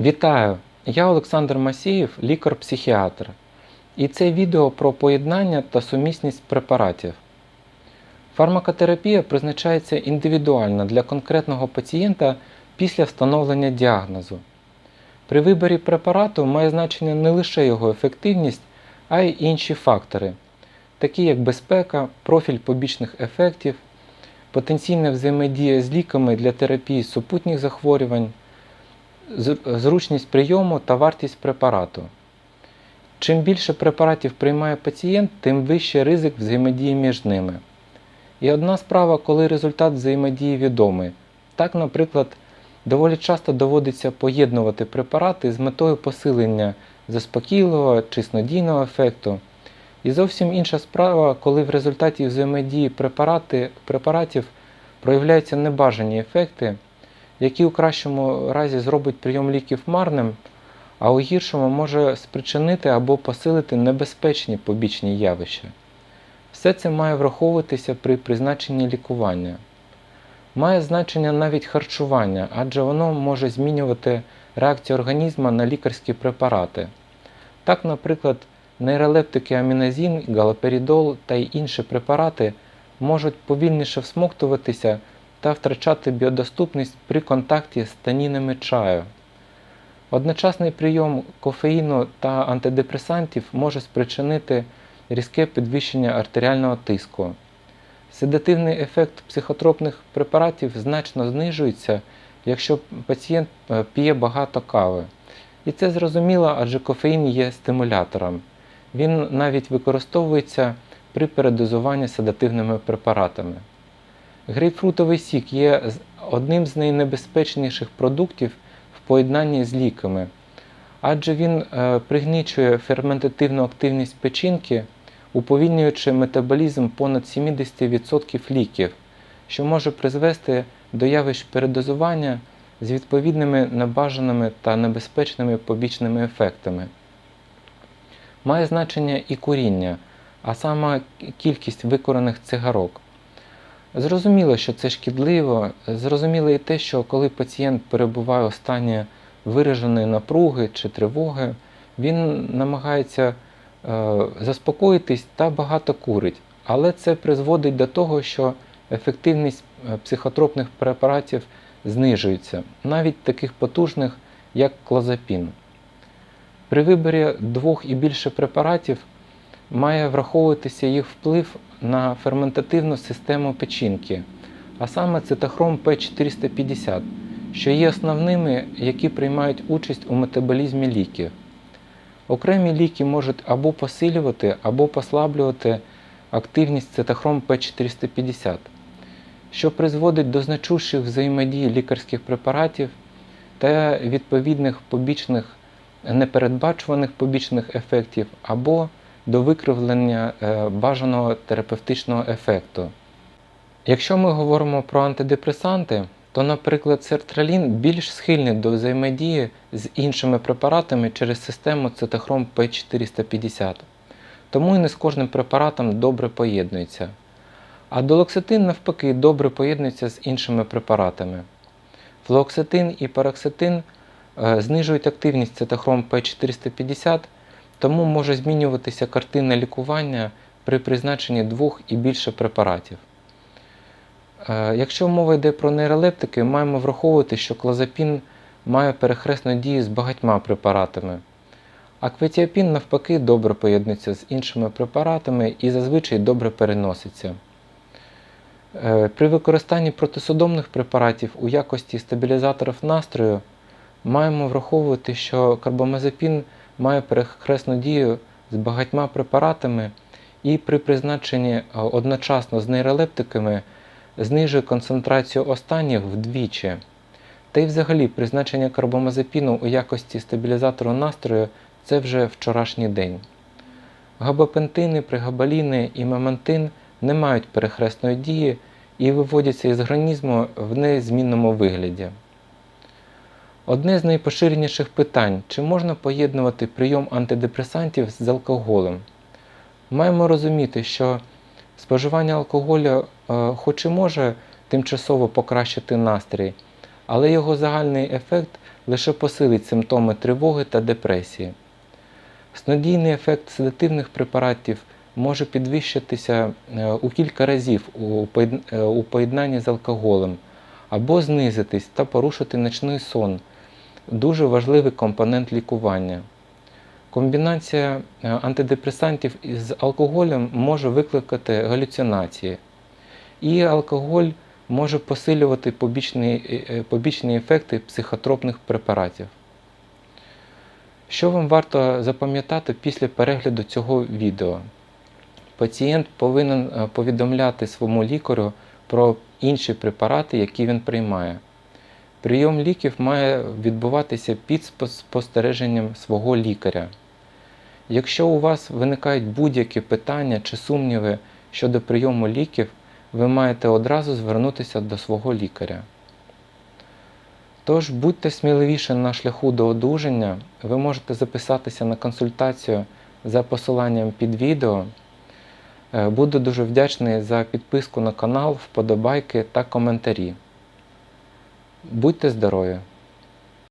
Вітаю! Я Олександр Масієв, лікар-психіатр. І це відео про поєднання та сумісність препаратів. Фармакотерапія призначається індивідуально для конкретного пацієнта після встановлення діагнозу. При виборі препарату має значення не лише його ефективність, а й інші фактори, такі як безпека, профіль побічних ефектів, потенційна взаємодія з ліками для терапії супутніх захворювань, зручність прийому та вартість препарату. Чим більше препаратів приймає пацієнт, тим вищий ризик взаємодії між ними. І одна справа, коли результат взаємодії відомий. Так, наприклад, доволі часто доводиться поєднувати препарати з метою посилення заспокійливого чи снодійного ефекту. І зовсім інша справа, коли в результаті взаємодії препарати, препаратів проявляються небажані ефекти, які у кращому разі зробить прийом ліків марним, а у гіршому може спричинити або посилити небезпечні побічні явища. Все це має враховуватися при призначенні лікування. Має значення навіть харчування, адже воно може змінювати реакцію організму на лікарські препарати. Так, наприклад, нейролептики аміназін, галоперидол та й інші препарати можуть повільніше всмоктуватися та втрачати біодоступність при контакті з танінами чаю. Одночасний прийом кофеїну та антидепресантів може спричинити різке підвищення артеріального тиску. Седативний ефект психотропних препаратів значно знижується, якщо пацієнт е, п'є багато кави. І це зрозуміло, адже кофеїн є стимулятором. Він навіть використовується при передозуванні седативними препаратами. Грейпфрутовий сік є одним з найнебезпечніших продуктів в поєднанні з ліками, адже він е, пригнічує ферментативну активність печінки, уповільнюючи метаболізм понад 70% ліків, що може призвести до явищ передозування з відповідними небажаними та небезпечними побічними ефектами. Має значення і куріння, а саме кількість викорених цигарок. Зрозуміло, що це шкідливо. Зрозуміло і те, що коли пацієнт перебуває у стані вираженої напруги чи тривоги, він намагається е, заспокоїтись та багато курить. Але це призводить до того, що ефективність е, психотропних препаратів знижується, навіть таких потужних, як клозапін. При виборі двох і більше препаратів має враховуватися їх вплив на ферментативну систему печінки, а саме цитохром П450, що є основними, які приймають участь у метаболізмі ліків. Окремі ліки можуть або посилювати, або послаблювати активність цитохром П450, що призводить до значущих взаємодій лікарських препаратів та відповідних побічних непередбачуваних побічних ефектів або до викривлення е, бажаного терапевтичного ефекту. Якщо ми говоримо про антидепресанти, то, наприклад, сертралін більш схильний до взаємодії з іншими препаратами через систему цитохром П450, тому і не з кожним препаратом добре поєднується. А долоксетин, навпаки, добре поєднується з іншими препаратами. Флуоксетин і пароксетин е, знижують активність цитохром П450, тому може змінюватися картина лікування при призначенні двох і більше препаратів. Е, Якщо мова йде про нейролептики, маємо враховувати, що клозапін має перехресну дію з багатьма препаратами. А кветіапін, навпаки, добре поєднується з іншими препаратами і зазвичай добре переноситься. Е, При використанні протисудомних препаратів у якості стабілізаторів настрою маємо враховувати, що карбамазепін має перехресну дію з багатьма препаратами і при призначенні е, одночасно з нейролептиками знижує концентрацію останніх вдвічі. Та й взагалі призначення карбамазепіну у якості стабілізатору настрою це вже вчорашній день. Габапентини, пригабаліни і мемантин не мають перехресної дії і виводяться із організму в незмінному вигляді. Одне з найпоширеніших питань, чи можна поєднувати прийом антидепресантів з алкоголем. Маємо розуміти, що споживання алкоголю е, хоч і може тимчасово покращити настрій, але його загальний ефект лише посилить симптоми тривоги та депресії. Снодійний ефект седативних препаратів може підвищитися е, у кілька разів е, у поєднанні з алкоголем або знизитись та порушити ночний сон дуже важливий компонент лікування. Комбінація е, антидепресантів із алкоголем може викликати галюцинації, і алкоголь може посилювати побічні, е, е, побічні ефекти психотропних препаратів. Що вам варто запам'ятати після перегляду цього відео? Пацієнт повинен повідомляти своєму лікарю про інші препарати, які він приймає. Прийом ліків має відбуватися під спостереженням свого лікаря. Якщо у вас виникають будь-які питання чи сумніви щодо прийому ліків, ви маєте одразу звернутися до свого лікаря. Тож будьте сміливіше на шляху до одужання, ви можете записатися на консультацію за посиланням під відео. Е, Буду дуже вдячний за підписку на канал, вподобайки та коментарі. Будьте здорові!